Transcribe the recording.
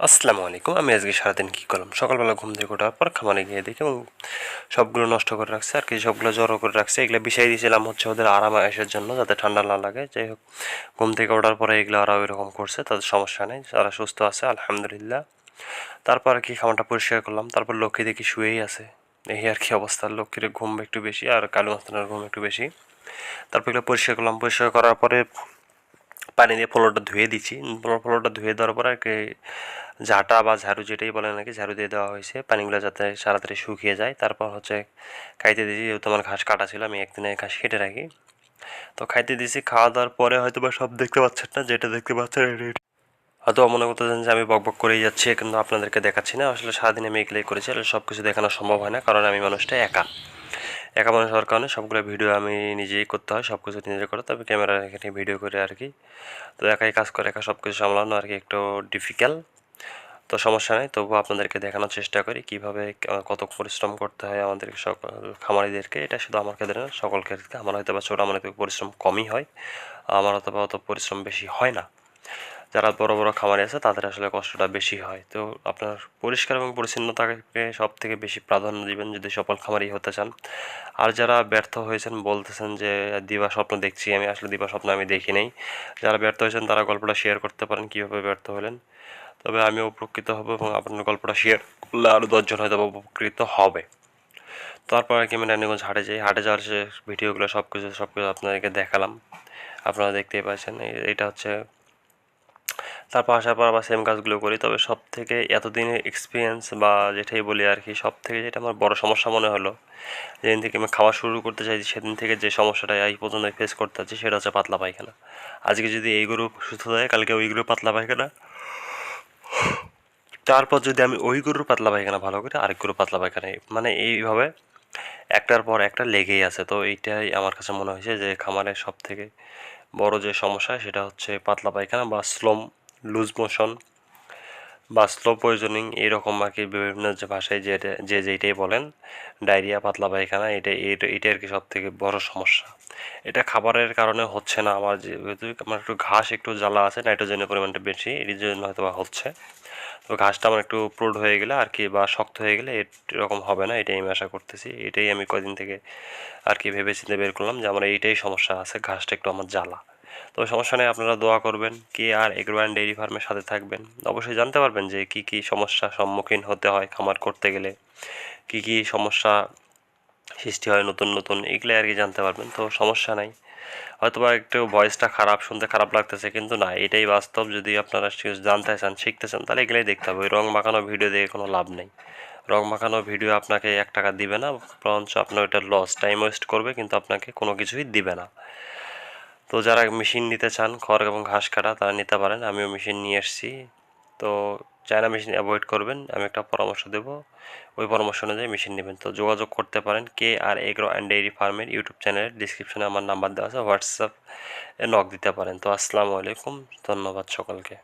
আসসালামু আলাইকুম। আমি আজকে সারাদিন কী করলাম? সকালবেলা ঘুম থেকে ওঠার পর খামারে গিয়ে দেখি এবং সবগুলো নষ্ট করে রাখছে, আর কি সবগুলো জড়ো করে রাখছে। এগুলো বিষয় দিয়েছিলাম হচ্ছে ওদের আরাম আয়েসের জন্য যাতে ঠান্ডা না লাগে। যাই হোক, ঘুম থেকে ওঠার পরে এগুলো ওরা এরকম করছে, তাদের সমস্যা নেই। তারা সুস্থ আছে, আলহামদুলিল্লাহ। তারপর আর কি খামারটা পরিষ্কার করলাম। তারপর লক্ষ্মী দেখি শুয়েই আছে। এই আর কি অবস্থা, লক্ষ্মীর ঘুম একটু বেশি আর কালু মাস্তানের ঘুম একটু বেশি। তারপর এগুলো পরিষ্কার করলাম। পরিষ্কার করার পরে পানি দিয়ে ফ্লোরটা ধুয়ে দিচ্ছি। ফ্লোরটা ধুয়ে দেওয়ার পরে আর কি ঝাঁটা বা ঝাড়ু যেটাই বলে নাকি ঝাড়ু দিয়ে দেওয়া হয়েছে। পানিগুলো যাতে তাড়াতাড়ি শুকিয়ে যায়। তারপর হচ্ছে খাইতে দিয়েছি, যেহেতু আমার ঘাস কাটা ছিল, আমি একদিনে ঘাস কেটে রাখি। তো খাইতে দিয়েছি, খাওয়া দাওয়ার পরে হয়তো বা সব দেখতে পাচ্ছেন না, যেটা দেখতে পাচ্ছেন হয়তো মনে করতেছেন যে আমি বকবক করেই যাচ্ছি, কিন্তু আপনাদেরকে দেখাচ্ছি না। আসলে সারাদিন আমি এগুলোই করেছি, আসলে সব কিছু দেখানো সম্ভব হয় না, কারণ আমি মানুষটা একা। একা মানুষ হওয়ার কারণে সবগুলো ভিডিও আমি নিজেই করতে হয় সব কিছু নিজে করে, তবে ক্যামেরা রেখে ভিডিও করে আর কি। তো একাই কাজ করে, একা সব কিছু সামলানো আর কি একটু ডিফিকাল্ট তো সমস্যা নেই। তবুও আপনাদেরকে দেখানোর চেষ্টা করি কীভাবে কত পরিশ্রম করতে হয় আমাদেরকে সকল খামারিদেরকে। এটা শুধু আমার ক্ষেত্রে না সকল ক্ষেত্রে। আমার হয়তো বা ছোটো, আমার পরিশ্রম কমই হয়। আমার হয়তো বা অত পরিশ্রম বেশি হয় না। যারা বড় বড় খামারে আছে, তাদের আসলে কষ্টটা বেশি হয়। তো আপনার পরিষ্কার এবং পরিচ্ছন্নতাকে সব থেকে বেশি প্রাধান্য দিবেন যদি সফল খামারি হতে চান। আর যারা ব্যর্থ হয়েছেন, বলতেছেন যে, দিবা স্বপ্ন দেখছি, আমি আসলে দিবা স্বপ্ন আমি দেখি নেই। যারা ব্যর্থ হয়েছেন, তারা গল্পটা শেয়ার করতে পারেন, কীভাবে ব্যর্থ হলেন। তবে আমিও উপকৃত হব এবং আপনার গল্পটা শেয়ার করলে আরও দশজন হয়তো উপকৃত হবে। তারপর আর কি আমি রানীগঞ্জ হাটে যাই। হাটে যাওয়ার যে ভিডিওগুলো সব কিছু সব কিছু আপনাদেরকে দেখালাম। আপনারা দেখতেই পাচ্ছেন এটা হচ্ছে তারপর আসার পর আবার সেম কাজগুলো করি। তবে সব থেকে এতদিনের এক্সপিরিয়েন্স বা যেটাই বলি আর কি সব থেকে যেটা আমার বড় সমস্যা মনে হলো, যেদিন থেকে আমি খাওয়া শুরু করতে চাইছি, সেদিন থেকে যে সমস্যাটা এই পর্যন্ত ফেস করতে হচ্ছে সেটা হচ্ছে পাতলা পায়খানা। আজকে যদি এই গ্রুপ সুস্থ দেয় কালকে ওই গ্রুপ পাতলা পায়খানা। তারপর যদি আমি ওই গরুর পাতলা পায়খানা ভালো করি, আরেক গরুর পাতলা পায়খানা মানে এইভাবে একটার পর একটা লেগেই আছে। তো এইটাই আমার কাছে মনে হয়েছে যে খামারের সব থেকে বড় যে সমস্যা, সেটা হচ্ছে পাতলা পায়খানা বা স্লোম লুজ মোশন বা স্লো পয়জনিং, এরকম আর কি বিভিন্ন যে ভাষায় যে যে যেইটাই বলেন, ডায়রিয়া, পাতলা পায়খানা, এটা এটা আর কি সব থেকে বড় সমস্যা। এটা খাবারের কারণে হচ্ছে না আমার, যেহেতু আমার একটু ঘাস, একটু জ্বালা আছে, নাইট্রোজেনের পরিমাণটা বেশি, এর জন্য হয়তো বা হচ্ছে। তো ঘাসটা আমার একটু প্রুড হয়ে গেলে আর কি বা শক্ত হয়ে গেলে এরকম হবে না, এটাই আমি আশা করতেছি। এটাই আমি কদিন থেকে আর কি ভেবে চিন্তে বের করলাম যে আমার এইটাই সমস্যা আছে, ঘাসটা একটু আমার জ্বালা। তো সমস্যা নেই, আপনারা দোয়া করবেন কি আর এগ্রো অ্যান্ড ডেয়ারি ফার্মের সাথে থাকবেন। অবশ্যই জানতে পারবেন যে কি কি সমস্যার সম্মুখীন হতে হয় খামার করতে গেলে, কি কি সমস্যা সৃষ্টি হয় নতুন নতুন এগুলো আর কি জানতে পারবেন। তো সমস্যা নাই। হয়তো বা একটু ভয়েসটা খারাপ, শুনতে খারাপ লাগতেছে, কিন্তু না, এটাই বাস্তব। যদি আপনারা জানতে চান শিখতে চান তাহলে এগুলোই দেখতে হবে। ওই রং মাখানো ভিডিও দেখে কোনো লাভ নেই। রং মাখানো ভিডিও আপনাকে এক টাকা দিবে না, বরঞ্চ আপনার ওইটা লস টাইম ওয়েস্ট করবে, কিন্তু আপনাকে কোনো কিছুই দিবে না। তো যারা মেশিন নিতে চান, খড় এবং ঘাস কাটা, তারা নিতে পারেন। আমিও মেশিন নিয়ে এসেছি। তো চায়না মেশিন অ্যাভয়েড করবেন। আমি একটা পরামর্শ দেব। ওই পরামর্শ অনুযায়ী মেশিন নেবেন। তো যোগাযোগ করতে পারেন K R agro and dairy ফার্মের ইউটিউব চ্যানেলের ডিসক্রিপশনে আমার নাম্বার দেওয়া আছে। হোয়াটসঅ্যাপ নক দিতে পারেন। তো আসসালামু আলাইকুম। ধন্যবাদ সকলকে।